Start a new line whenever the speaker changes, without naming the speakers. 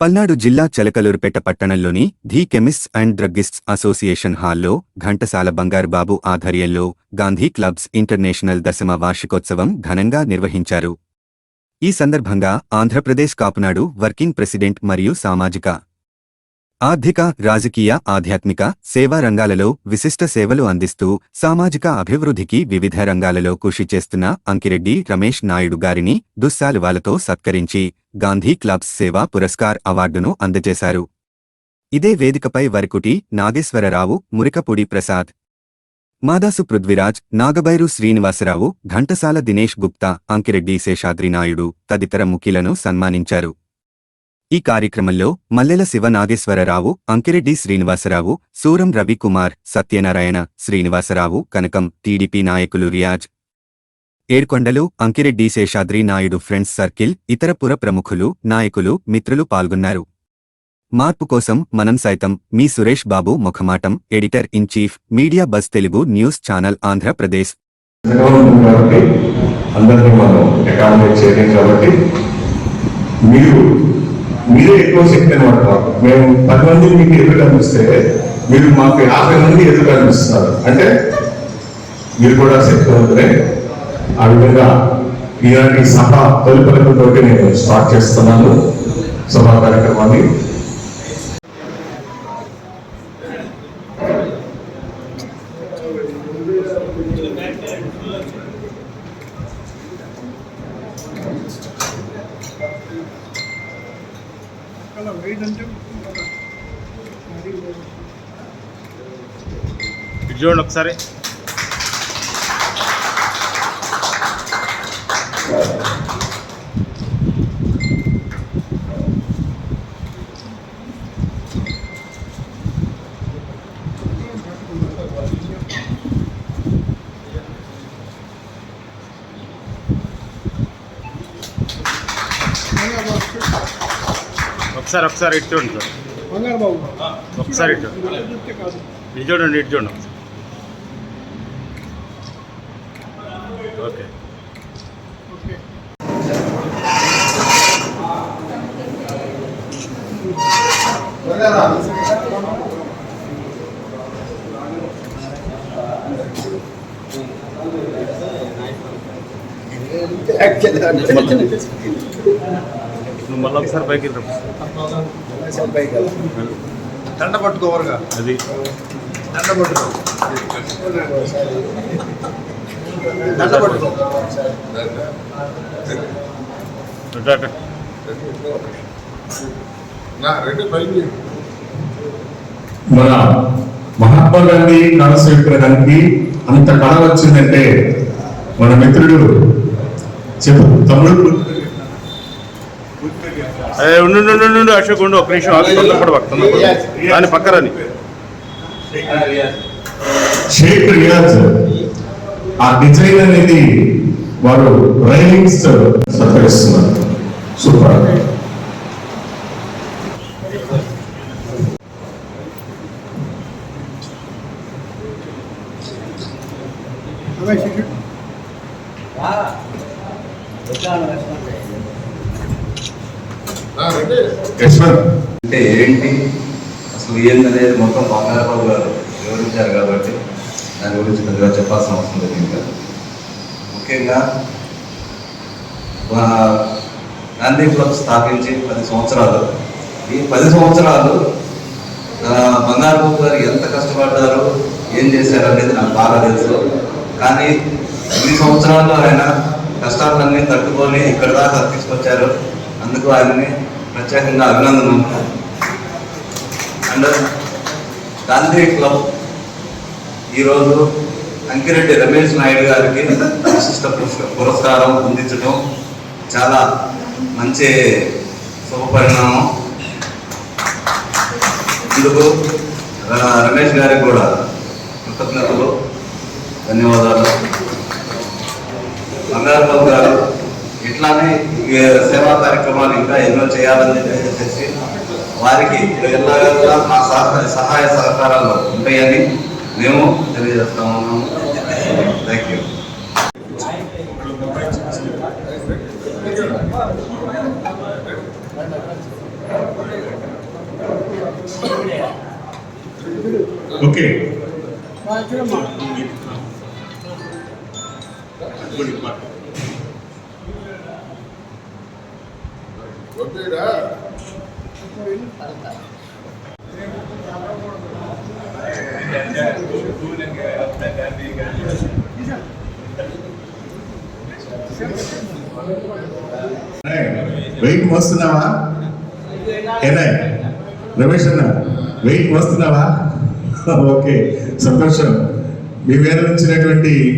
పల్నాడు జిల్లా చలకలూరుపేట పట్టణంలోని the chemists and druggists association హాల్లో ఘంటసాల బంగారుబాబు ఆధ్వర్యంలో గాంధీ క్లబ్స్ ఇంటర్నేషనల్ దశమ వార్షికోత్సవం ఘనంగా నిర్వహించారు. ఈ సందర్భంగా ఆంధ్రప్రదేశ్ కాపునాడు వర్కింగ్ ప్రెసిడెంట్ మరియు సామాజిక ఆర్థిక రాజకీయ ఆధ్యాత్మిక సేవా రంగాలలో విశిష్ట సేవలు అందిస్తూ సామాజిక అభివృద్ధికి వివిధ రంగాలలో కృషి చేస్తున్న అంకిరెడ్డి రమేష్ నాయుడు గారిని దుస్సాలువాలతో సత్కరించి గాంధీ క్లబ్స్ సేవా పురస్కార్ అవార్డును అందజేశారు. ఇదే వేదికపై వరకుటి నాగేశ్వరరావు మురికపూడి ప్రసాద్ మాదాసు పృథ్వీరాజ్ నాగబైరు శ్రీనివాసరావు ఘంటసాల దినేష్ గుప్తా అంకిరెడ్డి శేషాద్రి నాయుడు తదితర ముఖీలను సన్మానించారు. ఈ కార్యక్రమంలో మల్లెల శివ నాగేశ్వరరావు అంకిరెడ్డి శ్రీనివాసరావు సూరం రవికుమార్ సత్యనారాయణ శ్రీనివాసరావు కనకం టీడీపీ నాయకులు రియాజ్. ఏర్కొండలు అంకిరెడ్డి శేషాద్రి నాయుడు ఫ్రెండ్స్ సర్కిల్ ఇతర పుర ప్రముఖులు నాయకులు మిత్రులు పాల్గొన్నారు. మార్పు కోసం మనం సైతం మీ Suresh Babu ముఖమాటం editor in chief media bus Telugu news channel Andhra Pradesh.
అందరినీ మనం కాబట్టి మీరు మీరే ఎక్కువ శక్తి అనమాట మేము పది మంది మీకు ఎదురు కనిపిస్తే మీరు మాకు యాభై మంది ఎదురు కనిపిస్తున్నారు అంటే మీరు కూడా శక్తివంతులే. ఆ విధంగా ఈనాటి సభ తొలి పలుకుతోటి నేను స్టార్ట్ చేస్తున్నాను. సభా కార్యక్రమాన్ని
అలా వైడ్ అంటే
చూడండి ఒకసారి. ఒకసారి ఒకసారి ఇటు చూడండి సార్.
బంగారు బాబు
ఒకసారి ఇటు. ఇటు చూడండి ఇటు చూడండి. ఓకే.
ఓకే
నువ్వు మళ్ళీ ఒకసారి పైకి రా.
దండ పట్టుకోవరుగా.
అది.
దండ పట్టుకో. దండ పట్టుకో.
ఇటు అటు.
మన మహాత్మా గాంధీ కళాశ విగ్రహానికి అంత కళ వచ్చిందంటే మన మిత్రుడు చెప్పు తమ్ముడు.
ఉండు ఉండు, ఉండు ఉండు అశోక్ ఉండు ఒక నిమిషం ఆగు. తొందరపడబాకు, తొందరపడబాకు. రాని పక్క రాని
షేక్ రియాజ్. ఆ డిజైన్ అనేది వారు రైలింగ్స్ సత్కరిస్తున్నారు. సూపర్. యశ్వంత్
అంటే ఏంటి? అసలు ఏందనేది మొత్తం బంగారబాబు గారు వివరించారు కాబట్టి దాని గురించి పెద్దగా చెప్పాల్సిన అవసరం లేదు ఇంకా. ముఖ్యంగా గాంధీ క్లబ్ స్థాపించి పది సంవత్సరాలు. ఈ పది సంవత్సరాలు బంగారబాబు గారు ఎంత కష్టపడ్డారు ఏం చేశారు అనేది నాకు బాగా తెలుసు. కానీ ఇన్ని సంవత్సరాల్లో ఆయన కష్టాలన్నీ తట్టుకొని ఇక్కడ దాకా తీసుకొచ్చారు. అందుకు వారిని ప్రత్యేకంగా అభినందనలు. అండ్ గాంధీ క్లబ్ ఈరోజు అంకిరెడ్డి రమేష్ నాయుడు గారికి విశిష్ట పురస్క- పురస్కారం అందించడం చాలా మంచి శుభపరిణామం ఇందుకు రమేష్ గారికి కూడా కృతజ్ఞతలు ధన్యవాదాలు. సేవా కార్యక్రమాలు ఇంకా ఎన్నో చేయాలని చెప్పేసి వారికి ఎల్లవేళలా మా సహాయ సహకారాలు ఉంటాయని మేము తెలియజేస్తా ఉన్నాము. థ్యాంక్ యూ
ఓకే
వెయిట్ మోస్తున్నావా? ఏనా రమేష్ అన్న వెయిట్ మోస్తున్నావా? ఓకే సంతోషం. మీ మీద ఉంచినటువంటి